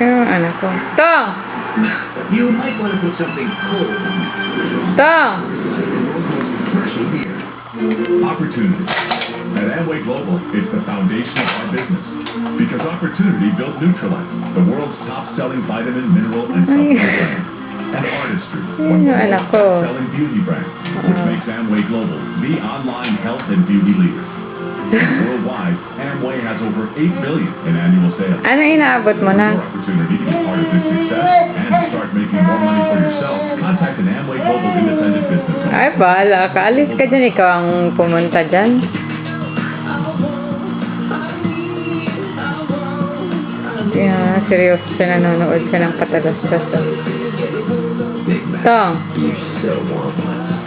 Yung anak ko. Tong! You might want to put something cold on it. Tong! Commercial beer. Opportunity. At Amway Global, it's the foundation of our business. Because opportunity built Neutralize, the world's top-selling vitamin, mineral, and supplement brand. And Artistry, one of the Ay, anak world's ko. top-selling beauty brands, which Ah. makes Amway Global the online health and beauty leader. Worldwide, Amway has over 8 billion in annual sales. Ano inaabot mo Your na? opportunity to be part of this success and to start making more money for yourself. Contact an Amway Global independent business owner. Ay, bahala ka. Alis ka dyan. Ikaw ang pumunta dyan. Yeah, seryoso siya nanonood siya ng patalastas. Oh. Tong! So warm.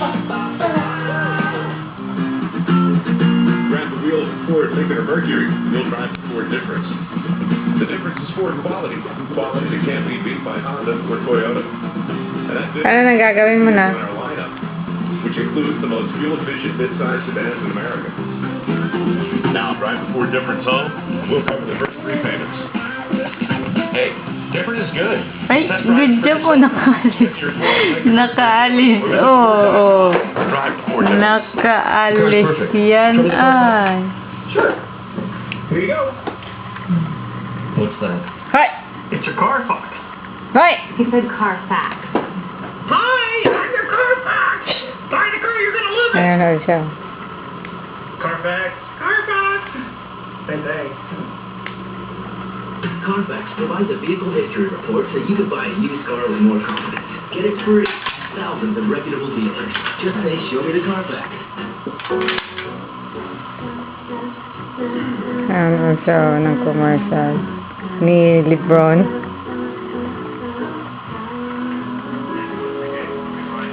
Ford Lincoln or Mercury. You'll drive the Ford difference. The difference is Ford quality. Quality that can't be beat by Honda or Toyota. And that difference Ano nang gagawin mo is na? in our lineup, which includes the most fuel-efficient mid-size sedans in America. Now, drive the Ford difference home. We'll cover the first three payments. Hey, different is good. Ay, That's right. video po nakaalis. Nakaalis. Oo, oo. Drive the Ford difference. Nakaalis yan ay. Sure. Here you go. What's that? Hoy! It's your car fox. Hoy! He said Carfax. Hi, I'm your Carfax. Buy the car, you're gonna love it. Nanonood siya. Carfax. Carfax. Same thing. Carfax provides a vehicle history report so you can buy a used car with more confidence. Get it free. Thousands of reputable dealers. Just say, show me the Carfax. Siya oh, ng commercial ni Lebron.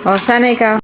O, sana ikaw.